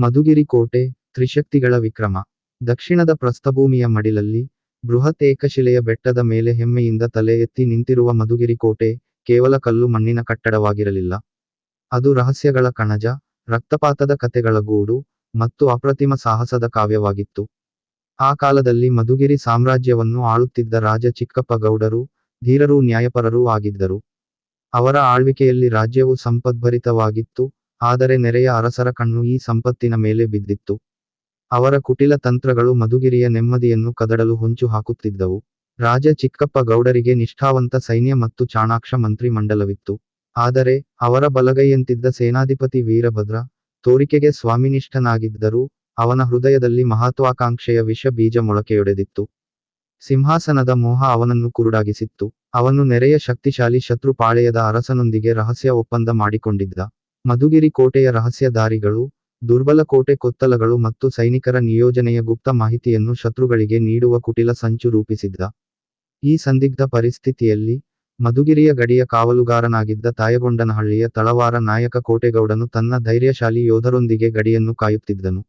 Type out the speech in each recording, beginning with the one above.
ಮಧುಗಿರಿ ಕೋಟೆ, ತ್ರಿಶಕ್ತಿಗಳ ವಿಕ್ರಮ. ದಕ್ಷಿಣದ ಪ್ರಸ್ಥಭೂಮಿಯ ಮಡಿಲಲ್ಲಿ ಬೃಹತ್ ಏಕಶಿಲೆಯ ಬೆಟ್ಟದ ಮೇಲೆ ಹೆಮ್ಮೆಯಿಂದ ತಲೆ ಎತ್ತಿ ನಿಂತಿರುವ ಮಧುಗಿರಿ ಕೋಟೆ ಕೇವಲ ಕಲ್ಲು ಮಣ್ಣಿನ ಕಟ್ಟಡವಾಗಿರಲಿಲ್ಲ. ಅದು ರಹಸ್ಯಗಳ ಕಣಜ, ರಕ್ತಪಾತದ ಕತೆಗಳ ಗೂಡು ಮತ್ತು ಅಪ್ರತಿಮ ಸಾಹಸದ ಕಾವ್ಯವಾಗಿತ್ತು. ಆ ಕಾಲದಲ್ಲಿ ಮಧುಗಿರಿ ಸಾಮ್ರಾಜ್ಯವನ್ನು ಆಳುತ್ತಿದ್ದ ರಾಜ ಚಿಕ್ಕಪ್ಪ ಗೌಡರು ಧೀರರೂ ನ್ಯಾಯಪರರೂ ಆಗಿದ್ದರು. ಅವರ ಆಳ್ವಿಕೆಯಲ್ಲಿ ರಾಜ್ಯವು ಸಂಪದ್ಭರಿತವಾಗಿತ್ತು. ಆದರೆ ನೆರೆಯ ಅರಸರ ಕಣ್ಣು ಈ ಸಂಪತ್ತಿನ ಮೇಲೆ ಬಿದ್ದಿತ್ತು. ಅವರ ಕುಟಿಲ ತಂತ್ರಗಳು ಮಧುಗಿರಿಯ ನೆಮ್ಮದಿಯನ್ನು ಕದಡಲು ಹೊಂಚು ಹಾಕುತ್ತಿದ್ದವು. ರಾಜ ಚಿಕ್ಕಪ್ಪ ಗೌಡರಿಗೆ ನಿಷ್ಠಾವಂತ ಸೈನ್ಯ ಮತ್ತು ಚಾಣಾಕ್ಷ ಮಂತ್ರಿ ಮಂಡಲವಿತ್ತು ಆದರೆ, ಅವರ ಬಲಗೈಯಂತಿದ್ದ ಸೇನಾಧಿಪತಿ ವೀರಭದ್ರ, ತೋರಿಕೆಗೆ ಸ್ವಾಮಿನಿಷ್ಠನಾಗಿದ್ದರೂ, ಅವನ ಹೃದಯದಲ್ಲಿ ಮಹತ್ವಾಕಾಂಕ್ಷೆಯ ವಿಷ ಬೀಜ ಮೊಳಕೆಯೊಡೆದಿತ್ತು. ಸಿಂಹಾಸನದ ಮೋಹ ಅವನನ್ನು ಕುರುಡಾಗಿಸಿತ್ತು. ಅವನು ನೆರೆಯ ಶಕ್ತಿಶಾಲಿ ಶತ್ರು ಪಾಳೆಯದ ಅರಸನೊಂದಿಗೆ ರಹಸ್ಯ ಒಪ್ಪಂದ ಮಾಡಿಕೊಂಡಿದ್ದ. ಮಧುಗಿರಿ ಕೋಟೆಯ ರಹಸ್ಯ ದಾರಿಗಳು, ದುರ್ಬಲ ಕೋಟೆ ಕೊತ್ತಲಗಳು ಮತ್ತು ಸೈನಿಕರ ನಿಯೋಜನೆಯ ಗುಪ್ತ ಮಾಹಿತಿಯನ್ನು ಶತ್ರುಗಳಿಗೆ ನೀಡುವ ಕುಟಿಲ ಸಂಚು ರೂಪಿಸಿದ್ದ. ಈ ಸಂದಿಗ್ಧ ಪರಿಸ್ಥಿತಿಯಲ್ಲಿ, ಮಧುಗಿರಿಯ ಗಡಿಯ ಕಾವಲುಗಾರನಾಗಿದ್ದ ತಾಯಗೊಂಡನಹಳ್ಳಿಯ ತಳವಾರ ನಾಯಕ ಕೋಟೆಗೌಡನು ತನ್ನ ಧೈರ್ಯಶಾಲಿ ಯೋಧರೊಂದಿಗೆ ಗಡಿಯನ್ನು ಕಾಯುತ್ತಿದ್ದನು.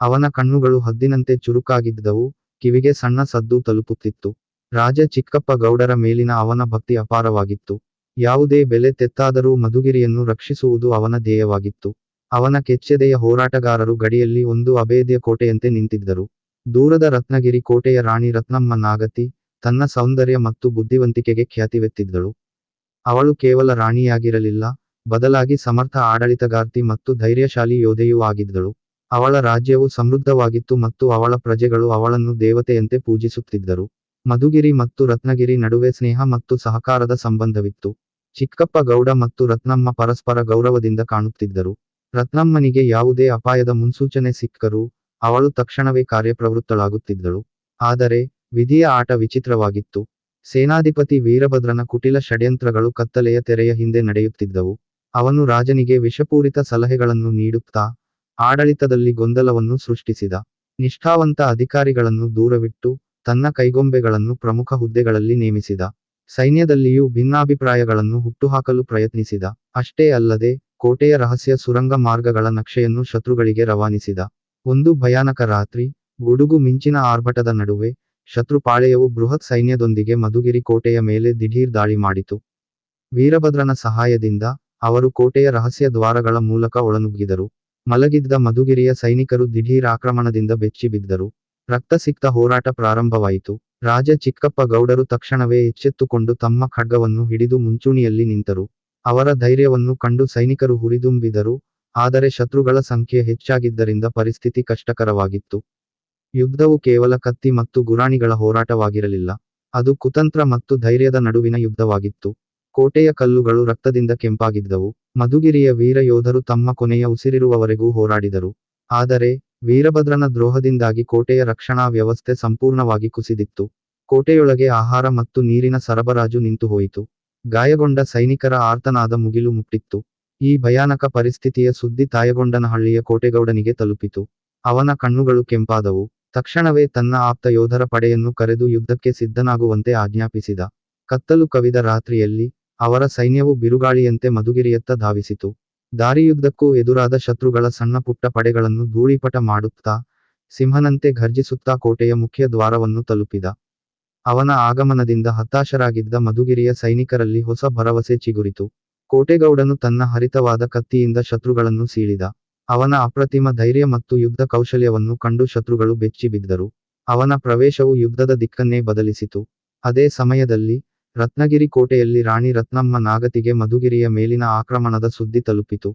ಅವನ ಕಣ್ಣುಗಳು ಹದ್ದಿನಂತೆ ಚುರುಕಾಗಿದ್ದವು, ಕಿವಿಗೆ ಸಣ್ಣ ಸದ್ದು ತಲುಪುತ್ತಿತ್ತು. ರಾಜ ಚಿಕ್ಕಪ್ಪ ಗೌಡರ ಮೇಲಿನ ಅವನ ಭಕ್ತಿ ಅಪಾರವಾಗಿತ್ತು. ಯಾವುದೇ ಬೆಲೆ ತೆತ್ತಾದರೂ ಮಧುಗಿರಿಯನ್ನು ರಕ್ಷಿಸುವುದು ಅವನ ಧ್ಯೇಯವಾಗಿತ್ತು. ಅವನ ಕೆಚ್ಚೆದೆಯ ಹೋರಾಟಗಾರರು ಗಡಿಯಲ್ಲಿ ಒಂದು ಅಭೇದ್ಯ ಕೋಟೆಯಂತೆ ನಿಂತಿದ್ದರು. ದೂರದ ರತ್ನಗಿರಿ ಕೋಟೆಯ ರಾಣಿ ರತ್ನಮ್ಮ ನಾಗತಿ ತನ್ನ ಸೌಂದರ್ಯ ಮತ್ತು ಬುದ್ಧಿವಂತಿಕೆಗೆ ಖ್ಯಾತಿವೆತ್ತಿದ್ದಳು. ಅವಳು ಕೇವಲ ರಾಣಿಯಾಗಿರಲಿಲ್ಲ, ಬದಲಾಗಿ ಸಮರ್ಥ ಆಡಳಿತಗಾರ್ತಿ ಮತ್ತು ಧೈರ್ಯಶಾಲಿ ಯೋಧೆಯೂ ಆಗಿದ್ದಳು. ಅವಳ ರಾಜ್ಯವು ಸಮೃದ್ಧವಾಗಿತ್ತು ಮತ್ತು ಅವಳ ಪ್ರಜೆಗಳು ಅವಳನ್ನು ದೇವತೆಯಂತೆ ಪೂಜಿಸುತ್ತಿದ್ದರು. ಮಧುಗಿರಿ ಮತ್ತು ರತ್ನಗಿರಿ ನಡುವೆ ಸ್ನೇಹ ಮತ್ತು ಸಹಕಾರದ ಸಂಬಂಧವಿತ್ತು. ಚಿಕ್ಕಪ್ಪ ಗೌಡ ಮತ್ತು ರತ್ನಮ್ಮ ಪರಸ್ಪರ ಗೌರವದಿಂದ ಕಾಣುತ್ತಿದ್ದರು. ರತ್ನಮ್ಮನಿಗೆ ಯಾವುದೇ ಅಪಾಯದ ಮುನ್ಸೂಚನೆ ಸಿಕ್ಕರೂ ಅವಳು ತಕ್ಷಣವೇ ಕಾರ್ಯಪ್ರವೃತ್ತಳಾಗುತ್ತಿದ್ದಳು. ಆದರೆ, ವಿಧಿಯ ಆಟ ವಿಚಿತ್ರವಾಗಿತ್ತು. ಸೇನಾಧಿಪತಿ ವೀರಭದ್ರನ ಕುಟಿಲ ಷಡ್ಯಂತ್ರಗಳು ಕತ್ತಲೆಯ ತೆರೆಯ ಹಿಂದೆ ನಡೆಯುತ್ತಿದ್ದವು. ಅವನು ರಾಜನಿಗೆ ವಿಷಪೂರಿತ ಸಲಹೆಗಳನ್ನು ನೀಡುತ್ತಾ, ಆಡಳಿತದಲ್ಲಿ ಗೊಂದಲವನ್ನು ಸೃಷ್ಟಿಸಿದ. ನಿಷ್ಠಾವಂತ ಅಧಿಕಾರಿಗಳನ್ನು ದೂರವಿಟ್ಟು, ತನ್ನ ಕೈಗೊಂಬೆಗಳನ್ನು ಪ್ರಮುಖ ಹುದ್ದೆಗಳಲ್ಲಿ ನೇಮಿಸಿದ. ಸೈನ್ಯದಲ್ಲಿಯೂ ಭಿನ್ನಾಭಿಪ್ರಾಯಗಳನ್ನು ಹುಟ್ಟುಹಾಕಲು ಪ್ರಯತ್ನಿಸಿದ. ಅಷ್ಟೇ ಅಲ್ಲದೆ, ಕೋಟೆಯ ರಹಸ್ಯ ಸುರಂಗ ಮಾರ್ಗಗಳ ನಕ್ಷೆಯನ್ನು ಶತ್ರುಗಳಿಗೆ ರವಾನಿಸಿದ. ಒಂದು ಭಯಾನಕ ರಾತ್ರಿ, ಗುಡುಗು ಮಿಂಚಿನ ಆರ್ಭಟದ ನಡುವೆ ಶತ್ರು ಪಾಳೆಯವು ಬೃಹತ್ ಸೈನ್ಯದೊಂದಿಗೆ ಮಧುಗಿರಿ ಕೋಟೆಯ ಮೇಲೆ ದಿಢೀರ್ ದಾಳಿ ಮಾಡಿತು. ವೀರಭದ್ರನ ಸಹಾಯದಿಂದ, ಅವರು ಕೋಟೆಯ ರಹಸ್ಯ ದ್ವಾರಗಳ ಮೂಲಕ ಒಳನುಗ್ಗಿದರು. ಮಲಗಿದ್ದ ಮಧುಗಿರಿಯ ಸೈನಿಕರು ದಿಢೀರ್ ಆಕ್ರಮಣದಿಂದ ಬೆಚ್ಚಿಬಿದ್ದರು. ರಕ್ತಸಿಕ್ತ ಹೋರಾಟ ಪ್ರಾರಂಭವಾಯಿತು. ರಾಜ ಚಿಕ್ಕಪ್ಪ ಗೌಡರು ತಕ್ಷಣವೇ ಎಚ್ಚೆತ್ತುಕೊಂಡು ತಮ್ಮ ಖಡ್ಗವನ್ನು ಹಿಡಿದು ಮುಂಚೂಣಿಯಲ್ಲಿ ನಿಂತರು. ಅವರ ಧೈರ್ಯವನ್ನು ಕಂಡು ಸೈನಿಕರು ಹುರಿದುಂಬಿದರು. ಆದರೆ ಶತ್ರುಗಳ ಸಂಖ್ಯೆ ಹೆಚ್ಚಾಗಿದ್ದರಿಂದ ಪರಿಸ್ಥಿತಿ ಕಷ್ಟಕರವಾಗಿತ್ತು. ಯುದ್ಧವು ಕೇವಲ ಕತ್ತಿ ಮತ್ತು ಗುರಾಣಿಗಳ ಹೋರಾಟವಾಗಿರಲಿಲ್ಲ. ಅದು ಕುತಂತ್ರ ಮತ್ತು ಧೈರ್ಯದ ನಡುವಿನ ಯುದ್ಧವಾಗಿತ್ತು. ಕೋಟೆಯ ಕಲ್ಲುಗಳು ರಕ್ತದಿಂದ ಕೆಂಪಾಗಿದ್ದವು. ಮಧುಗಿರಿಯ ವೀರ ಯೋಧರು ತಮ್ಮ ಕೊನೆಯ ಉಸಿರಿರುವವರೆಗೂ ಹೋರಾಡಿದರು. ಆದರೆ ವೀರಭದ್ರನ ದ್ರೋಹದಿಂದಾಗಿ ಕೋಟೆಯ ರಕ್ಷಣಾ ವ್ಯವಸ್ಥೆ ಸಂಪೂರ್ಣವಾಗಿ ಕುಸಿದಿತ್ತು. ಕೋಟೆಯೊಳಗೆ ಆಹಾರ ಮತ್ತು ನೀರಿನ ಸರಬರಾಜು ನಿಂತುಹೋಯಿತು ಗಾಯಗೊಂಡ ಸೈನಿಕರ ಆರ್ತನಾದ ಮುಗಿಲು ಮುಟ್ಟಿತ್ತು. ಈ ಭಯಾನಕ ಪರಿಸ್ಥಿತಿಯ ಸುದ್ದಿ ತಾಯಗೊಂಡನಹಳ್ಳಿಯ ಕೋಟೆಗೌಡನಿಗೆ ತಲುಪಿತು. ಅವನ ಕಣ್ಣುಗಳು ಕೆಂಪಾದವು. ತಕ್ಷಣವೇ ತನ್ನ ಆಪ್ತ ಯೋಧರ ಪಡೆಯನ್ನು ಕರೆದು ಯುದ್ಧಕ್ಕೆ ಸಿದ್ಧನಾಗುವಂತೆ ಆಜ್ಞಾಪಿಸಿದ. ಕತ್ತಲು ಕವಿದ ರಾತ್ರಿಯಲ್ಲಿ ಅವರ ಸೈನ್ಯವು ಬಿರುಗಾಳಿಯಂತೆ ಮಧುಗಿರಿಯತ್ತ ಧಾವಿಸಿತು. ದಾರಿಯುದ್ದಕ್ಕೂ ಎದುರಾದ ಶತ್ರುಗಳ ಸಣ್ಣಪುಟ್ಟ ಪಡೆಗಳನ್ನು ಧೂಳಿಪಟ ಮಾಡುತ್ತಾ, ಸಿಂಹನಂತೆ ಘರ್ಜಿಸುತ್ತಾ ಕೋಟೆಯ ಮುಖ್ಯ ದ್ವಾರವನ್ನು ತಲುಪಿದ. ಅವನ ಆಗಮನದಿಂದ ಹತಾಶರಾಗಿದ್ದ ಮಧುಗಿರಿಯ ಸೈನಿಕರಲ್ಲಿ ಹೊಸ ಭರವಸೆ ಚಿಗುರಿತು. ಕೋಟೆಗೌಡನು ತನ್ನ ಹರಿತವಾದ ಕತ್ತಿಯಿಂದ ಶತ್ರುಗಳನ್ನು ಸೀಳಿದ. ಅವನ ಅಪ್ರತಿಮ ಧೈರ್ಯ ಮತ್ತು ಯುದ್ಧ ಕೌಶಲ್ಯವನ್ನು ಕಂಡು ಶತ್ರುಗಳು ಬೆಚ್ಚಿಬಿದ್ದರು. ಅವನ ಪ್ರವೇಶವು ಯುದ್ಧದ ದಿಕ್ಕನ್ನೇ ಬದಲಿಸಿತು. ಅದೇ ಸಮಯದಲ್ಲಿ ರತ್ನಗಿರಿ ಕೋಟೆಯಲ್ಲಿ ರಾಣಿ ರತ್ನಮ್ಮ ನಾಗತಿಗೆ ಮಧುಗಿರಿಯ ಮೇಲಿನ ಆಕ್ರಮಣದ ಸುದ್ದಿ ತಲುಪಿತು.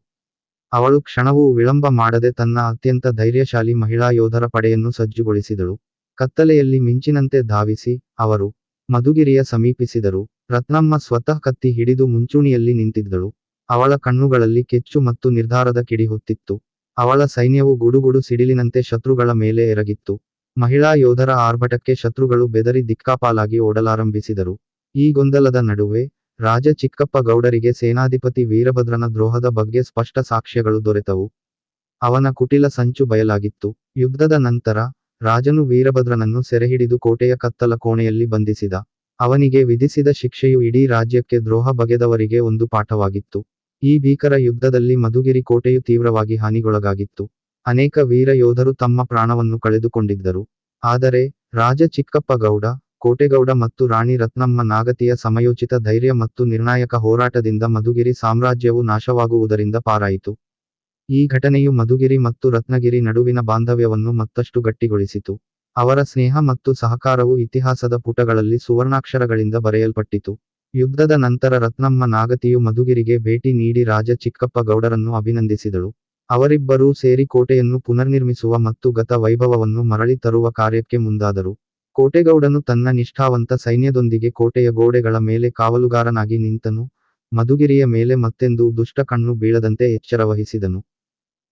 ಅವಳು ಕ್ಷಣವೂ ವಿಳಂಬ ಮಾಡದೆ ತನ್ನ ಅತ್ಯಂತ ಧೈರ್ಯಶಾಲಿ ಮಹಿಳಾ ಯೋಧರ ಪಡೆಯನ್ನು ಸಜ್ಜುಗೊಳಿಸಿದಳು. ಕತ್ತಲೆಯಲ್ಲಿ ಮಿಂಚಿನಂತೆ ಧಾವಿಸಿ ಅವರು ಮಧುಗಿರಿಯ ಸಮೀಪಿಸಿದರು. ರತ್ನಮ್ಮ ಸ್ವತಃ ಕತ್ತಿ ಹಿಡಿದು ಮುಂಚೂಣಿಯಲ್ಲಿ ನಿಂತಿದ್ದಳು. ಅವಳ ಕಣ್ಣುಗಳಲ್ಲಿ ಕೆಚ್ಚು ಮತ್ತು ನಿರ್ಧಾರದ ಕಿಡಿ ಹೊತ್ತಿತ್ತು ಅವಳ ಸೈನ್ಯವು ಗುಡುಗುಡು ಸಿಡಿಲಿನಂತೆ ಶತ್ರುಗಳ ಮೇಲೆ ಎರಗಿತ್ತು. ಮಹಿಳಾ ಯೋಧರ ಆರ್ಭಟಕ್ಕೆ ಶತ್ರುಗಳು ಬೆದರಿ ದಿಕ್ಕಾಪಾಲಾಗಿ ಓಡಲಾರಂಭಿಸಿದರು. ಈ ಗೊಂದಲದ ನಡುವೆ ರಾಜ ಚಿಕ್ಕಪ್ಪ ಗೌಡರಿಗೆ ಸೇನಾಧಿಪತಿ ವೀರಭದ್ರನ ದ್ರೋಹದ ಬಗ್ಗೆ ಸ್ಪಷ್ಟ ಸಾಕ್ಷ್ಯಗಳು ದೊರೆತವು. ಅವನ ಕುಟಿಲ ಸಂಚು ಬಯಲಾಗಿತ್ತು. ಯುದ್ಧದ ನಂತರ ರಾಜನು ವೀರಭದ್ರನನ್ನು ಸೆರೆಹಿಡಿದು ಕೋಟೆಯ ಕತ್ತಲ ಕೋಣೆಯಲ್ಲಿ ಬಂಧಿಸಿದ. ಅವನಿಗೆ ವಿಧಿಸಿದ ಶಿಕ್ಷೆಯು ಇಡೀ ರಾಜ್ಯಕ್ಕೆ ದ್ರೋಹ ಬಗೆದವರಿಗೆ ಒಂದು ಪಾಠವಾಗಿತ್ತು. ಈ ಭೀಕರ ಯುದ್ಧದಲ್ಲಿ ಮಧುಗಿರಿ ಕೋಟೆಯು ತೀವ್ರವಾಗಿ ಹಾನಿಗೊಳಗಾಗಿತ್ತು. ಅನೇಕ ವೀರ ಯೋಧರು ತಮ್ಮ ಪ್ರಾಣವನ್ನು ಕಳೆದುಕೊಂಡಿದ್ದರು. ಆದರೆ ರಾಜ ಚಿಕ್ಕಪ್ಪ ಗೌಡ ಕೋಟೆಗೌಡ ಮತ್ತು ರಾಣಿ ರತ್ನಮ್ಮ ನಾಗತಿಯ ಸಮಯೋಚಿತ ಧೈರ್ಯ ಮತ್ತು ನಿರ್ಣಾಯಕ ಹೋರಾಟದಿಂದ ಮಧುಗಿರಿ ಸಾಮ್ರಾಜ್ಯವು ನಾಶವಾಗುವುದರಿಂದ ಪಾರಾಯಿತು. ಈ ಘಟನೆಯು ಮಧುಗಿರಿ ಮತ್ತು ರತ್ನಗಿರಿ ನಡುವಿನ ಬಾಂಧವ್ಯವನ್ನು ಮತ್ತಷ್ಟು ಗಟ್ಟಿಗೊಳಿಸಿತು. ಅವರ ಸ್ನೇಹ ಮತ್ತು ಸಹಕಾರವು ಇತಿಹಾಸದ ಪುಟಗಳಲ್ಲಿ ಸುವರ್ಣಾಕ್ಷರಗಳಿಂದ ಬರೆಯಲ್ಪಟ್ಟಿತು. ಯುದ್ಧದ ನಂತರ ರತ್ನಮ್ಮ ನಾಗತಿಯು ಮಧುಗಿರಿಗೆ ಭೇಟಿ ನೀಡಿ ರಾಜ ಚಿಕ್ಕಪ್ಪ ಗೌಡರನ್ನು ಅಭಿನಂದಿಸಿದಳು. ಅವರಿಬ್ಬರೂ ಸೇರಿ ಕೋಟೆಯನ್ನು ಪುನರ್ನಿರ್ಮಿಸುವ ಮತ್ತು ಗತ ವೈಭವವನ್ನು ಮರಳಿ ತರುವ ಕಾರ್ಯಕ್ಕೆ ಮುಂದಾದರು. ಕೋಟೆಗೌಡನು ತನ್ನ ನಿಷ್ಠಾವಂತ ಸೈನ್ಯದೊಂದಿಗೆ ಕೋಟೆಯ ಗೋಡೆಗಳ ಮೇಲೆ ಕಾವಲುಗಾರನಾಗಿ ನಿಂತನು, ಮಧುಗಿರಿಯ ಮೇಲೆ ಮತ್ತೆಂದೂ ದುಷ್ಟ ಕಣ್ಣು ಬೀಳದಂತೆ ಎಚ್ಚರವಹಿಸಿದನು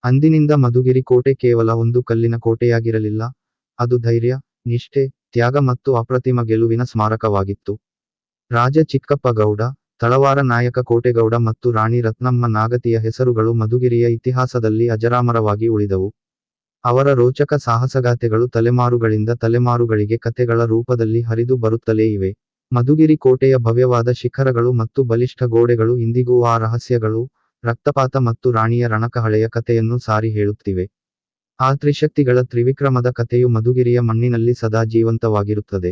ಅಂದಿನಿಂದ ಮಧುಗಿರಿ ಕೋಟೆ ಕೇವಲ ಒಂದು ಕಲ್ಲಿನ ಕೋಟೆಯಾಗಿರಲಿಲ್ಲ, ಅದು ಧೈರ್ಯ, ನಿಷ್ಠೆ, ತ್ಯಾಗ ಮತ್ತು ಅಪ್ರತಿಮ ಗೆಲುವಿನ ಸ್ಮಾರಕವಾಗಿತ್ತು. ರಾಜ ಚಿಕ್ಕಪ್ಪ ಗೌಡ, ತಳವಾರ ನಾಯಕ ಕೋಟೆಗೌಡ ಮತ್ತು ರಾಣಿ ರತ್ನಮ್ಮ ನಾಗತಿಯ ಹೆಸರುಗಳು ಮಧುಗಿರಿಯ ಇತಿಹಾಸದಲ್ಲಿ ಅಜರಾಮರವಾಗಿ ಉಳಿದವು. ಅವರ ರೋಚಕ ಸಾಹಸಗಾಥೆಗಳು ತಲೆಮಾರುಗಳಿಂದ ತಲೆಮಾರುಗಳಿಗೆ ಕಥೆಗಳ ರೂಪದಲ್ಲಿ ಹರಿದು ಬರುತ್ತಲೇ ಇವೆ. ಮಧುಗಿರಿ ಕೋಟೆಯ ಭವ್ಯವಾದ ಶಿಖರಗಳು ಮತ್ತು ಬಲಿಷ್ಠ ಗೋಡೆಗಳು ಇಂದಿಗೂ ಆ ರಹಸ್ಯಗಳು, ರಕ್ತಪಾತ ಮತ್ತು ರಾಣಿಯ ರಣಕಹಳೆಯ ಕಥೆಯನ್ನು ಸಾರಿ ಹೇಳುತ್ತಿವೆ. ಆ ತ್ರಿಶಕ್ತಿಗಳ ತ್ರಿವಿಕ್ರಮದ ಕಥೆಯು ಮಧುಗಿರಿಯ ಮಣ್ಣಿನಲ್ಲಿ ಸದಾ ಜೀವಂತವಾಗಿರುತ್ತದೆ.